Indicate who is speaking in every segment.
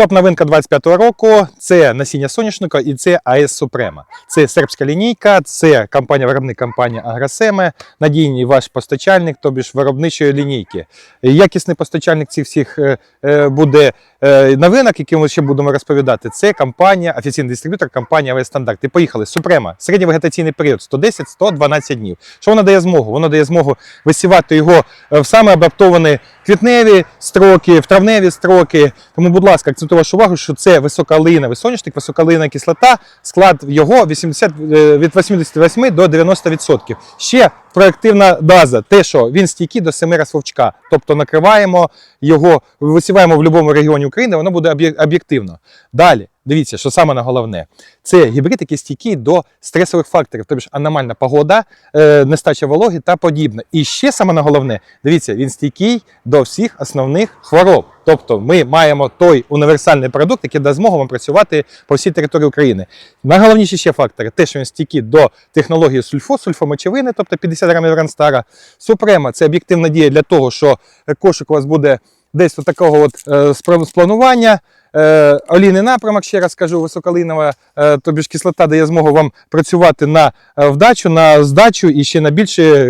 Speaker 1: Топ-новинка 25-го року це насіння соняшника і це АЕС Супрема. Це сербська лінійка, це компанія виробник компанія Агросеме, надійний ваш постачальник, тобі ж виробничої лінійки. Якісний постачальник цих всіх е, е, буде е, новинок, які ми ще будемо розповідати. Це компанія, офіційний дистриб'ютор, компанія АЕС Стандарт. І поїхали. Супрема. Середній вегетаційний період 110-112 днів. Що воно дає змогу? Воно дає змогу висівати його в саме адаптовані квітневі строки, в травневі строки. Тому, будь ласка, акцентую вашу увагу, що це високоалиновий соняшник, високоалинова кислота, склад його 80, е, від 88 до 90%. Ще проективна база, те, що він стійкий до семи вовчка. Тобто накриваємо його, висіваємо в будь-якому регіоні України, воно буде об'єктивно. Далі. Дивіться, що саме на головне, це гібрид, який стійкий до стресових факторів, тобто аномальна погода, е, нестача вологи та подібне. І ще саме на головне, дивіться, він стійкий до всіх основних хвороб. Тобто ми маємо той універсальний продукт, який дасть змогу вам працювати по всій території України. Найголовніші ще фактори, те, що він стійкий до технології сульфо, сульфомочевини, тобто 50 грамів Ранстара. Супрема це об'єктивна дія для того, що кошик у вас буде десь от такого от е, спланування. Е, олійний напрямок, ще раз кажу, високолинова, е, тобі ж кислота дає змогу вам працювати на е, вдачу, на здачу і ще на більше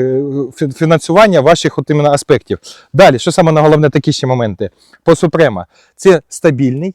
Speaker 1: фінансування ваших от іменно аспектів. Далі, що саме на головне, такі ще моменти. По Супрема. Це стабільний,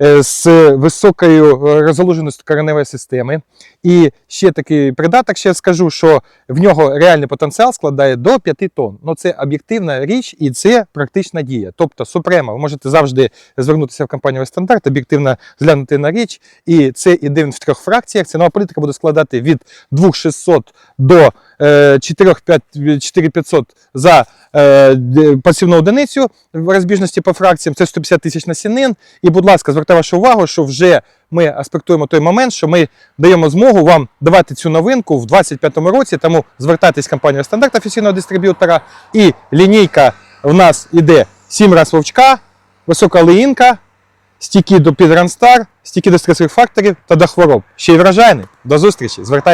Speaker 1: з високою е, розгалуженістю кореневої системи. І ще такий придаток, ще скажу, що в нього реальний потенціал складає до 5 тонн. Ну це об'єктивна річ і це практична дія. Тобто Супрема, ви можете завжди звернутися в компанію «Стандарт», об'єктивно глянути на річ. І це іде в трьох фракціях. Цінова політика буде складати від 2600 до е, 4500 за е, пасивну одиницю в розбіжності по фракціям. Це 150 тисяч насінин. І, будь ласка, звертаю вашу увагу, що вже ми аспектуємо той момент, що ми даємо змогу вам давати цю новинку в 2025 році. Тому звертайтесь компанію стандарт офіційного дистриб'ютора. І лінійка в нас іде 7 раз вовчка, висока леїнка, стійкі до підранстар, стійкі до стресових факторів та до хвороб. Ще й вражайний. До зустрічі. Звертайтесь.